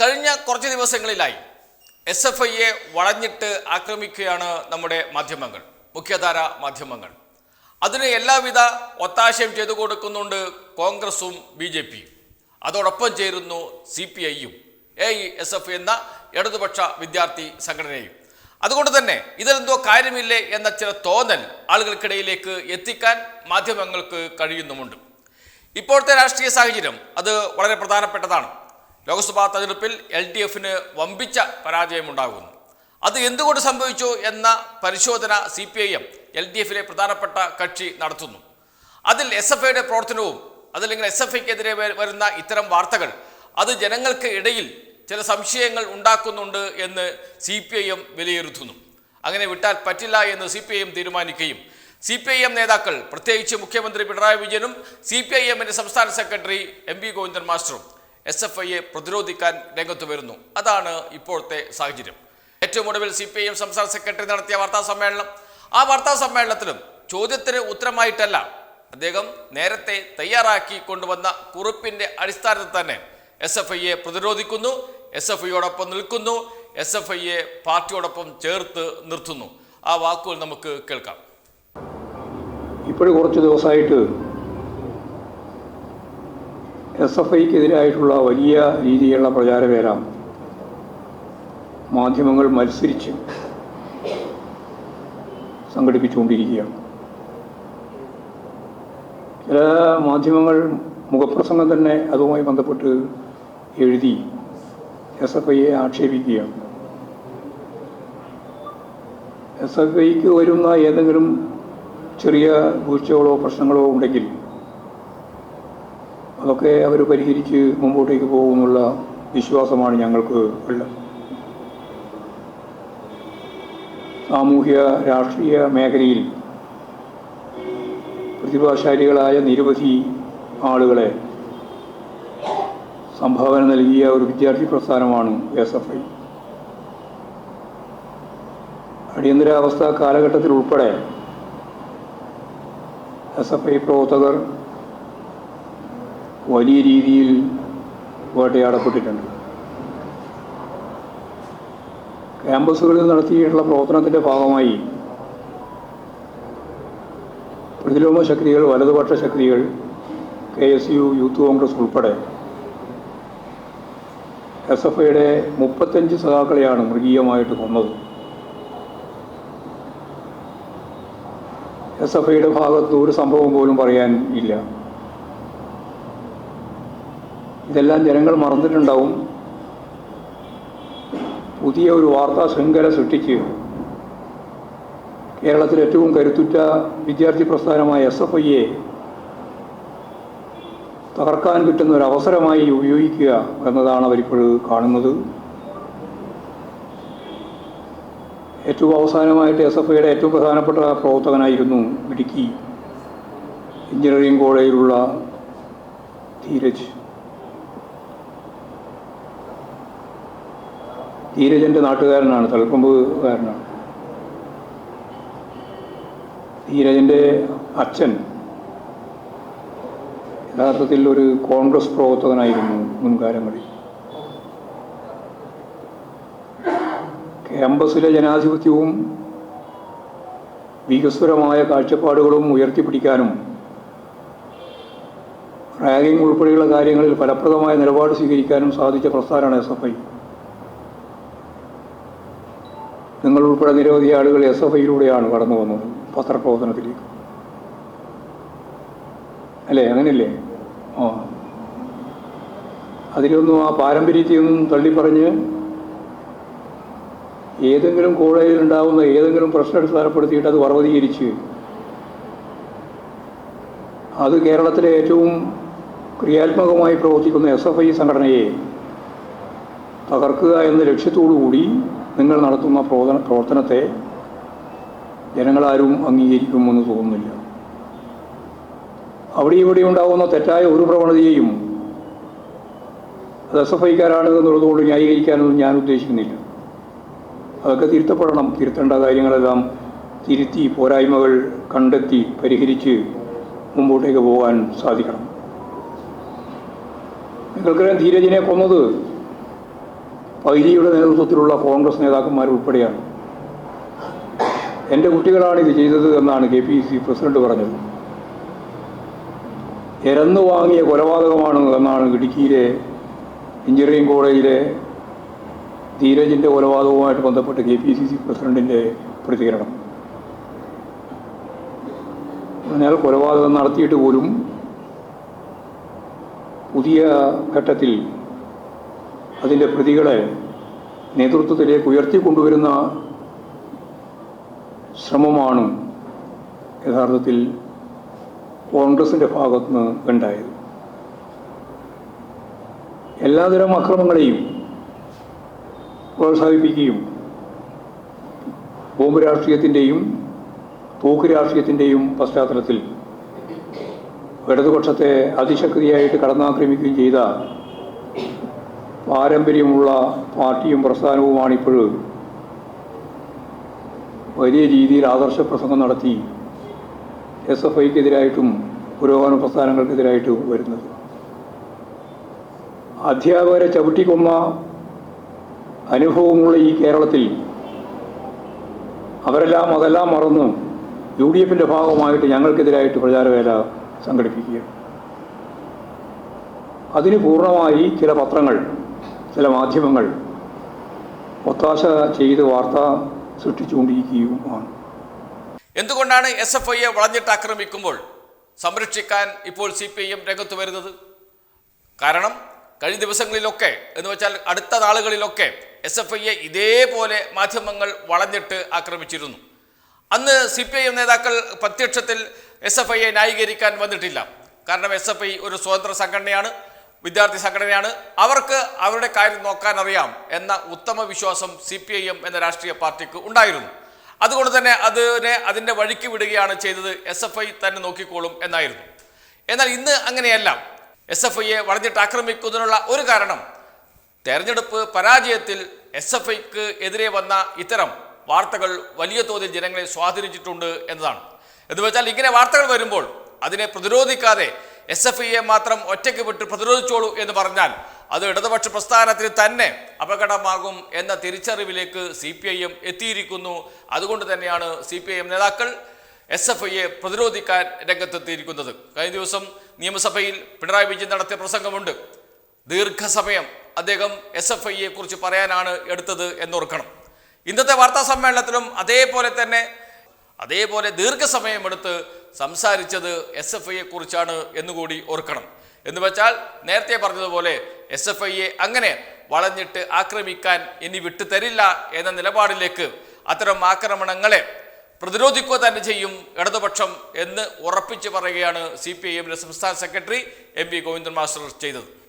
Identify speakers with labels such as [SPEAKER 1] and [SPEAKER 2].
[SPEAKER 1] കഴിഞ്ഞ കുറച്ച് ദിവസങ്ങളിലായി എസ് എഫ് ഐയെ വളഞ്ഞിട്ട് ആക്രമിക്കുകയാണ് നമ്മുടെ മാധ്യമങ്ങൾ മുഖ്യധാര മാധ്യമങ്ങൾ. അതിന് എല്ലാവിധ ഒത്താശയും ചെയ്തു കൊടുക്കുന്നുണ്ട് കോൺഗ്രസും ബി ജെ പിയും. അതോടൊപ്പം ചേരുന്നു സി പി ഐയും. എ എസ് എഫ് എന്ന ഇടതുപക്ഷ വിദ്യാർത്ഥി സംഘടനയും. അതുകൊണ്ട് തന്നെ ഇതിലെന്തോ കാര്യമില്ലേ എന്ന ചില തോന്നൽ ആളുകൾക്കിടയിലേക്ക് എത്തിക്കാൻ മാധ്യമങ്ങൾക്ക് കഴിയുന്നുമുണ്ട്. ഇപ്പോഴത്തെ രാഷ്ട്രീയ സാഹചര്യം അത് വളരെ പ്രധാനപ്പെട്ടതാണ്. ലോക്സഭാ തെരഞ്ഞെടുപ്പിൽ എൽ ഡി എഫിന് വമ്പിച്ച പരാജയമുണ്ടാകുന്നു. അത് എന്തുകൊണ്ട് സംഭവിച്ചു എന്ന പരിശോധന C P I M L D എഫിലെ പ്രധാനപ്പെട്ട കക്ഷി നടത്തുന്നു. അതിൽ എസ് എഫ് ഐയുടെ പ്രവർത്തനവും അതല്ലെങ്കിൽ എസ് എഫ് ഐക്കെതിരെ വരുന്ന ഇത്തരം വാർത്തകൾ അത് ജനങ്ങൾക്ക് ഇടയിൽ ചില സംശയങ്ങൾ ഉണ്ടാക്കുന്നുണ്ട് എന്ന് സി പി ഐ എം വിലയിരുത്തുന്നു. അങ്ങനെ വിട്ടാൽ പറ്റില്ല എന്ന് സി പി ഐ എം തീരുമാനിക്കുകയും സി പി ഐ എം നേതാക്കൾ പ്രത്യേകിച്ച് മുഖ്യമന്ത്രി പിണറായി വിജയനും സി പി ഐ എമ്മിന്റെ സംസ്ഥാന സെക്രട്ടറി എം വി ഗോവിന്ദൻ മാസ്റ്ററും എസ് എഫ് ഐയെ പ്രതിരോധിക്കാൻ രംഗത്ത് വരുന്നു. അതാണ് ഇപ്പോഴത്തെ സാഹചര്യം. ഏറ്റവും ഒടുവിൽ സി പി ഐ എം സംസ്ഥാന സെക്രട്ടറി നടത്തിയ വാർത്താ സമ്മേളനം. ആ വാർത്താ സമ്മേളനത്തിലും ചോദ്യത്തിന് ഉത്തരമായിട്ടല്ല. അദ്ദേഹം നേരത്തെ തയ്യാറാക്കി കൊണ്ടുവന്ന കുറിപ്പിന്റെ അടിസ്ഥാനത്തിൽ തന്നെ എസ് എഫ് ഐയെ പ്രതിരോധിക്കുന്നു എസ് എഫ് ഐയോടൊപ്പം നിൽക്കുന്നു എസ് എഫ് ഐയെ പാർട്ടിയോടൊപ്പം ചേർത്ത് നിർത്തുന്നു. ആ വാക്കുകൾ നമുക്ക് കേൾക്കാം.
[SPEAKER 2] ഇപ്പോഴും കുറച്ച് ദിവസമായിട്ട് എസ് എഫ് ഐക്കെതിരായിട്ടുള്ള വലിയ രീതിയിലുള്ള പ്രചാരപേരാണ് മാധ്യമങ്ങൾ മത്സരിച്ച് സംഘടിപ്പിച്ചുകൊണ്ടിരിക്കുകയാണ്. ചില മാധ്യമങ്ങൾ മുഖപ്രസംഗം തന്നെ അതുമായി ബന്ധപ്പെട്ട് എഴുതി എസ് എഫ് ഐയെ ആക്ഷേപിക്കുകയാണ്. എസ് എഫ് ഐക്ക് വരുന്ന ഏതെങ്കിലും ചെറിയ വീഴ്ചകളോ പ്രശ്നങ്ങളോ ഉണ്ടെങ്കിൽ അതൊക്കെ അവർ പരിഹരിച്ച് മുമ്പോട്ടേക്ക് പോകുമെന്നുള്ള വിശ്വാസമാണ് ഞങ്ങൾക്ക് ഉള്ളത്. സാമൂഹ്യ രാഷ്ട്രീയ മേഖലയിൽ പ്രതിഭാശാലികളായ നിരവധി ആളുകളെ സംഭാവന നൽകിയ ഒരു വിദ്യാർത്ഥി പ്രസ്ഥാനമാണ് എസ് എഫ് ഐ. അടിയന്തരാവസ്ഥ കാലഘട്ടത്തിൽ ഉൾപ്പെടെ എസ് എഫ് ഐ പ്രവർത്തകർ വലിയ രീതിയിൽ വേട്ടയാടപ്പെട്ടിട്ടുണ്ട്. ക്യാമ്പസുകളിൽ നടത്തിയിട്ടുള്ള പ്രവർത്തനത്തിന്റെ ഭാഗമായി പ്രതിലോമ ശക്തികൾ വലതുപക്ഷ ശക്തികൾ K S U youth Congress ഉൾപ്പെടെ എസ് എഫ് ഐയുടെ മുപ്പത്തഞ്ച് സഖാക്കളെയാണ് മൃഗീയമായിട്ട് കൊന്നത്. എസ് എഫ് ഐയുടെ ഭാഗത്ത് ഒരു സംഭവം പോലും പറയാൻ ഇല്ല. ഇതെല്ലാം ജനങ്ങൾ മറന്നിട്ടുണ്ടാവും. പുതിയ ഒരു വാർത്താ ശൃംഖല സൃഷ്ടിച്ച് കേരളത്തിൽ ഏറ്റവും കരുത്തുറ്റ വിദ്യാർത്ഥി പ്രസ്ഥാനമായ എസ് എഫ് ഐയെ തകർക്കാൻ കിട്ടുന്ന ഒരു അവസരമായി ഉപയോഗിക്കുക എന്നതാണ് അവരിപ്പോൾ കാണുന്നത്. ഏറ്റവും അവസാനമായിട്ട് എസ് എഫ് ഐയുടെ ഏറ്റവും പ്രധാനപ്പെട്ട പ്രവർത്തകനായിരുന്നു ഇടുക്കി എഞ്ചിനീയറിംഗ് കോളേജിലുള്ള ധീരജ്. ധീരജന്റെ നാട്ടുകാരനാണ് തളിക്കൊമ്പുകാരനാണ് ധീരജന്റെ അച്ഛൻ യഥാർത്ഥത്തിൽ ഒരു കോൺഗ്രസ് പ്രവർത്തകനായിരുന്നു മുൻകാലങ്ങളിൽ. ക്യാമ്പസിലെ ജനാധിപത്യവും വികസ്വരമായ കാഴ്ചപ്പാടുകളും ഉയർത്തിപ്പിടിക്കാനും റാഗിംഗ് ഉൾപ്പെടെയുള്ള കാര്യങ്ങളിൽ ഫലപ്രദമായ നിലപാട് സ്വീകരിക്കാനും സാധിച്ച പ്രസ്ഥാനമാണ് എസ് എഫ് ഐ. നിങ്ങൾ ഉൾപ്പെടെ നിരവധി ആളുകൾ എസ് എഫ് ഐയിലൂടെയാണ് കടന്നു വന്നത് പത്രപ്രവർത്തനത്തിലേക്ക്. അല്ലേ? അങ്ങനെയല്ലേ? ആ. അതിലൊന്നും ആ പാരമ്പര്യത്തെയൊന്നും തള്ളിപ്പറഞ്ഞ് ഏതെങ്കിലും കോളേജിൽ ഉണ്ടാകുന്ന ഏതെങ്കിലും പ്രശ്നം അടിസ്ഥാനപ്പെടുത്തിയിട്ട് അത് പർവതീകരിച്ച് അത് കേരളത്തിലെ ഏറ്റവും ക്രിയാത്മകമായി പ്രവർത്തിക്കുന്ന എസ് എഫ് ഐ സംഘടനയെ തകർക്കുക എന്ന ലക്ഷ്യത്തോടു കൂടി നിങ്ങൾ നടത്തുന്ന പ്രവർത്തന പ്രവർത്തനത്തെ ജനങ്ങളാരും അംഗീകരിക്കുമെന്ന് തോന്നുന്നില്ല. അവിടെ ഇവിടെ ഉണ്ടാകുന്ന തെറ്റായ ഒരു പ്രവണതയെയും അത് എസ് എഫ് ഐക്കാരാണ് എന്നുള്ളതുകൊണ്ട് ന്യായീകരിക്കാനൊന്നും ഞാൻ ഉദ്ദേശിക്കുന്നില്ല. അതൊക്കെ തിരുത്തപ്പെടണം. തിരുത്തേണ്ട കാര്യങ്ങളെല്ലാം തിരുത്തി പോരായ്മകൾ കണ്ടെത്തി പരിഹരിച്ച് മുമ്പോട്ടേക്ക് പോകാൻ സാധിക്കണം. നിങ്ങൾക്കറിയാം ധീരജിനെ കൊന്നത് പൈലിയുടെ നേതൃത്വത്തിലുള്ള കോൺഗ്രസ് നേതാക്കന്മാർ ഉൾപ്പെടെയാണ്. എന്റെ കുട്ടികളാണ് ഇത് ചെയ്തത് എന്നാണ് കെ പി സി പ്രസിഡന്റ് പറഞ്ഞത്. എരന്നു വാങ്ങിയ കൊലപാതകമാണ് എന്നാണ് ഇടുക്കിയിലെ എഞ്ചിനീയറിംഗ് കോളേജിലെ ധീരജിന്റെ കൊലപാതകവുമായിട്ട് ബന്ധപ്പെട്ട് കെ പി സി സി പ്രസിഡന്റിന്റെ പ്രതികരണം. അതിനാൽ കൊലപാതകം നടത്തിയിട്ട് പോലും പുതിയ ഘട്ടത്തിൽ അതിന്റെ പ്രതികളെ നേതൃത്വത്തിലേക്ക് ഉയർത്തിക്കൊണ്ടുവരുന്ന ശ്രമമാണ് യഥാർത്ഥത്തിൽ കോൺഗ്രസിന്റെ ഭാഗത്തുനിന്ന് ഉണ്ടായത്. എല്ലാതരം അക്രമങ്ങളെയും പ്രോത്സാഹിപ്പിക്കുകയും ബോംബ് രാഷ്ട്രീയത്തിന്റെയും തോക്ക് രാഷ്ട്രീയത്തിന്റെയും പശ്ചാത്തലത്തിൽ ഇടതുപക്ഷത്തെ അതിശക്തിയായിട്ട് കടന്നാക്രമിക്കുകയും ചെയ്ത പാരമ്പര്യമുള്ള പാർട്ടിയും പ്രസ്ഥാനവുമാണിപ്പോൾ വലിയ രീതിയിൽ ആദർശ പ്രസംഗം നടത്തി എസ് എഫ് ഐക്കെതിരായിട്ടും പുരോഗമന പ്രസ്ഥാനങ്ങൾക്കെതിരായിട്ടും വരുന്നത്. അധ്യാപകരെ ചവിട്ടിക്കൊന്ന അനുഭവമുള്ള ഈ കേരളത്തിൽ അവരെല്ലാം അതെല്ലാം മറന്നു യു ഡി എഫിന്റെ ഭാഗമായിട്ട് ഞങ്ങൾക്കെതിരായിട്ട് പ്രചാരവേല സംഘടിപ്പിക്കുക അതിന് പൂർണമായി ചില പത്രങ്ങൾ ചില മാധ്യമങ്ങൾ ഒത്താശ ചെയ്ത് വാർത്ത സൃഷ്ടിച്ചുകൊണ്ടിരിക്കുകയുമാണ്
[SPEAKER 1] എന്തുകൊണ്ടാണ് എസ് എഫ് ഐയെ വളഞ്ഞിട്ട് ആക്രമിക്കുമ്പോൾ സംരക്ഷിക്കാൻ ഇപ്പോൾ സി പി ഐ എം രംഗത്ത് വരുന്നത്? കാരണം കഴിഞ്ഞ ദിവസങ്ങളിലൊക്കെ എന്ന് വെച്ചാൽ അടുത്ത നാളുകളിലൊക്കെ എസ് എഫ് ഐയെ ഇതേപോലെ മാധ്യമങ്ങൾ വളഞ്ഞിട്ട് ആക്രമിച്ചിരുന്നു. അന്ന് സി പി ഐ എം നേതാക്കൾ പ്രത്യക്ഷത്തിൽ എസ് എഫ് ഐയെ ന്യായീകരിക്കാൻ വന്നിട്ടില്ല. കാരണം എസ് എഫ് ഐ ഒരു സ്വതന്ത്ര സംഘടനയാണ്. വിദ്യാർത്ഥി സംഘടനയാണ്. അവർക്ക് അവരുടെ കാര്യം നോക്കാൻ അറിയാം എന്ന ഉത്തമ വിശ്വാസം സി പി ഐ എം എന്ന രാഷ്ട്രീയ പാർട്ടിക്ക് ഉണ്ടായിരുന്നു. അതുകൊണ്ട് തന്നെ അതിനെ അതിന്റെ വഴിക്ക് വിടുകയാണ് ചെയ്തത് എസ് എഫ് ഐ തന്നെ നോക്കിക്കോളും എന്നായിരുന്നു. എന്നാൽ ഇന്ന് അങ്ങനെയല്ല. എസ് എഫ് ഐയെ വളഞ്ഞിട്ട് ആക്രമിക്കുന്നതിനുള്ള ഒരു കാരണം തെരഞ്ഞെടുപ്പ് പരാജയത്തിൽ എസ് എഫ് ഐക്ക് എതിരെ വന്ന ഇത്തരം വാർത്തകൾ വലിയ തോതിൽ ജനങ്ങളെ സ്വാധീനിച്ചിട്ടുണ്ട് എന്നതാണ്. എന്ന് വെച്ചാൽ ഇങ്ങനെ വാർത്തകൾ വരുമ്പോൾ അതിനെ പ്രതിരോധിക്കാതെ എസ് എഫ് ഐയെ മാത്രം ഒറ്റയ്ക്ക് വിട്ട് പ്രതിരോധിച്ചോളൂ എന്ന് പറഞ്ഞാൽ അത് ഇടതുപക്ഷ പ്രസ്ഥാനത്തിന് തന്നെ അപകടമാകും എന്ന തിരിച്ചറിവിലേക്ക് സി പി ഐ എം എത്തിയിരിക്കുന്നു. അതുകൊണ്ട് തന്നെയാണ് സി പി ഐ എം നേതാക്കൾ എസ് എഫ് ഐയെ പ്രതിരോധിക്കാൻ രംഗത്തെത്തിയിരിക്കുന്നത്. കഴിഞ്ഞ ദിവസം നിയമസഭയിൽ പിണറായി വിജയൻ നടത്തിയ പ്രസംഗമുണ്ട്. ദീർഘസമയം അദ്ദേഹം എസ് എഫ് ഐയെ കുറിച്ച് പറയാനാണ് എടുത്തത് എന്നോർക്കണം. ഇന്നത്തെ വാർത്താ സമ്മേളനത്തിലും അതേപോലെ തന്നെ അതേപോലെ ദീർഘസമയം എടുത്ത് സംസാരിച്ചത് എസ് എഫ് ഐയെ കുറിച്ചാണ് എന്നുകൂടി ഓർക്കണം. എന്ന് വെച്ചാൽ നേരത്തെ പറഞ്ഞതുപോലെ എസ് എഫ് ഐയെ അങ്ങനെ വളഞ്ഞിട്ട് ആക്രമിക്കാൻ ഇനി വിട്ടുതരില്ല എന്ന നിലപാടിലേക്ക് അത്തരം ആക്രമണങ്ങളെ പ്രതിരോധിക്കുക തന്നെ ചെയ്യും ഇടതുപക്ഷം എന്ന് ഉറപ്പിച്ചു പറയുകയാണ് സി പി ഐ എമ്മിലെ സംസ്ഥാന secretary M P Govindan master ചെയ്തത്.